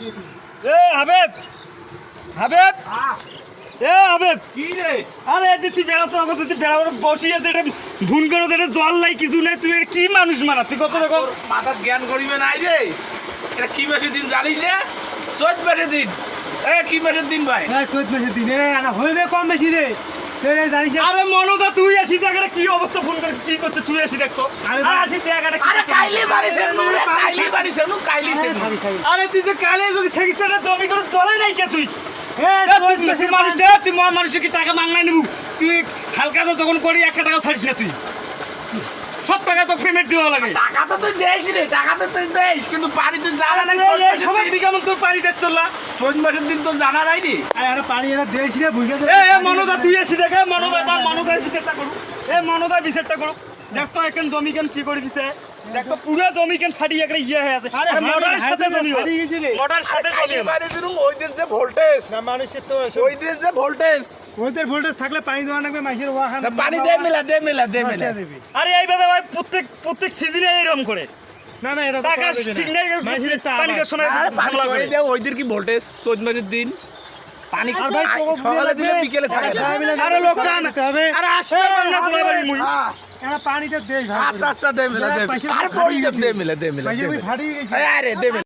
এ হাবেব! হাবেব! এ হাবেব! কি রে আরে এদিক তুই বেড়া তো আমাকে তুই বেড়া করে বসি আছে এটা ভুন করে এটা জল নাই কিছু নাই তুই কি মানুষ মারা? তুই কত রকম মাথার জ্ঞান করিবে নাই রে। এটা কি মাসের দিন জানিস রে চোদ্দ মাসের দিন। এ কি মাসের দিন ভাই? হ্যাঁ চোদ্দ মাসের দিনে। না হইবে কম বেশি রে? আরে মনদা তুই আসি দেখ এটা কি অবস্থা? ফোন করে কি করছে? তুই আসি দেখ তো। আরে আসি দেখ এটা আরে কাইলি বাড়ি সেনু রে কাইলি বাড়ি সেনু কাইলি আরে সেনু। আরে তুই যে কালে যদি সেকিছে না জমি করে চলে নাই কে তুই? মানুষ তুই মন মানুষকে কি টাকা মাংলাই নিবু? তুই হালকা তো তখন করি একটা টাকা ছাড়িস না তুই। সব টাকা তো পেমেন্ট দেওয়া লাগে। টাকা তো তুই দেইস রে টাকা তো তুই দেইস কিন্তু বাড়ি তুই জানা কেমন তোর পানি দেশ চললা চোদ্দ মাসের দিন তো জানা নাই নি আরে আরে পানি এরা দেশ রে বুঝে এ এ মনোদা তুই এসে দেখে মনোদা বা বিচারটা করুক। এ মনোদা বিচারটা করুক। দেখ তো এখন জমি কেন কি করে দিছে। দেখ তো পুরো জমি কেন ফাটিয়ে একটা ইয়ে হয়ে আছে। আরে মডার সাথে জমি। মডার সাথে জমি বাড়ি ওই দিন যে ভোল্টেজ না মানুষের তো ওই দিন যে ভোল্টেজ ওদের ভোল্টেজ থাকলে পানি দেওয়া লাগবে মাইসের ওয়াখান পানি দে মিলা দে মিলা দে মিলা। আরে এইভাবে ভাই প্রত্যেক প্রত্যেক সিজনে এরকম করে। না এটা টাকা। ঠিক নাই হামলা করে দে ওই দিন কি ভোল্টেজ মাসের দিন? পানি আর ভাই সকালে দিলে বিকেলে থাকে মিলে আরে লোকটা আরে আসবে না তোলা বাড়ি মুই। হ্যাঁ। এরা পানিটা দেশ আচ্ছা আচ্ছা দে মিলা দে পড়ি দে মিলা দে মিলা দে আরে দে মিলা।